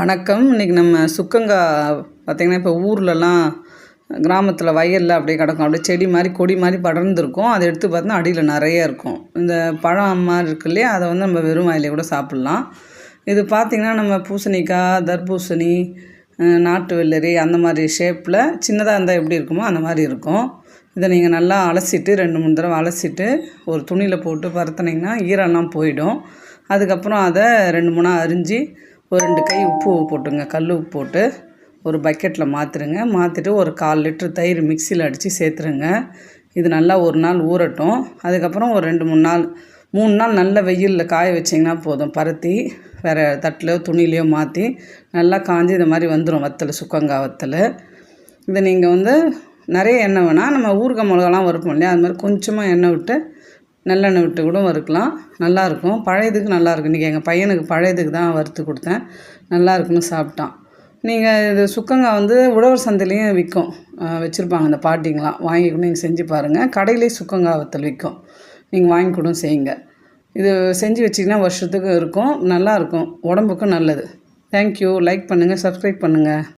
வணக்கம். இன்றைக்கி நம்ம சுக்கங்காய் பார்த்திங்கன்னா இப்போ ஊர்லலாம் கிராமத்தில் வயலில் அப்படியே கிடக்கும். அப்படியே செடி மாதிரி கொடி மாதிரி படர்ந்துருக்கும். அதை எடுத்து பார்த்தோன்னா அடியில் நிறைய இருக்கும். இந்த பழம் மாதிரி இருக்கு இல்லையா? அதை வந்து நம்ம வெறும் வாயிலே கூட சாப்பிட்லாம். இது பார்த்திங்கன்னா நம்ம பூசணிக்காய் தர்பூசணி நாட்டு வெள்ளரி அந்த மாதிரி ஷேப்பில் சின்னதாக இருந்தால் எப்படி இருக்குமோ அந்த மாதிரி இருக்கும். இதை நீங்கள் நல்லா அலசிட்டு ரெண்டு மூணு தடவை அலசிட்டு ஒரு துணியில் போட்டு பரத்துனீங்கன்னா ஈரெல்லாம் போயிடும். அதுக்கப்புறம் அதை ரெண்டு மூணாக அரிஞ்சு ஒரு ரெண்டு கை உப்பு போட்டுங்க. கல் உப்பு போட்டு ஒரு பக்கெட்டில் மாற்றிடுங்க மாற்றிட்டு ஒரு கால் லிட்ரு தயிர் மிக்சியில் அடித்து சேர்த்துருங்க. இது நல்லா ஒரு நாள் ஊறட்டும். அதுக்கப்புறம் ஒரு ரெண்டு மூணு நாள் மூணு நாள் நல்ல வெயிலில் காய வச்சிங்கன்னா போதும். பருத்தி வேறு தட்டிலையோ துணிலையோ மாற்றி நல்லா காஞ்சி இந்த மாதிரி வந்துடும் வத்தல் சுக்கங்காய் வத்தல். இதை நீங்கள் வந்து நிறைய எண்ணெய் வேணால் நம்ம ஊறுகாய் மிளகாலாம் வறுப்போம் இல்லையா? அது மாதிரி கொஞ்சமாக எண்ணெய் விட்டு நல்லெண்ணெய் விட்டு கூட வறுக்கலாம் நல்லாயிருக்கும். பழையதுக்கு நல்லாயிருக்கும் இன்றைக்கி எங்கள் பையனுக்கு பழையதுக்கு தான் வறுத்து கொடுத்தேன். நல்லா இருக்கும்னு சாப்பிட்டான். நீங்கள் இது சுக்கங்காய் வந்து உழவர் சந்தையிலையும் விற்கும். வச்சுருப்பாங்க அந்த பாட்டிங்களாம் வாங்கி கூட நீங்கள் செஞ்சு பாருங்கள் கடையிலே சுக்கங்காய் வத்தல் விற்கும். நீங்கள் வாங்கி கூட செய்யுங்க. இது செஞ்சு வச்சிங்கன்னா வருஷத்துக்கு இருக்கும். நல்லாயிருக்கும். உடம்புக்கும் நல்லது. தேங்க்யூ லைக் பண்ணுங்கள் சப்ஸ்கிரைப் பண்ணுங்கள்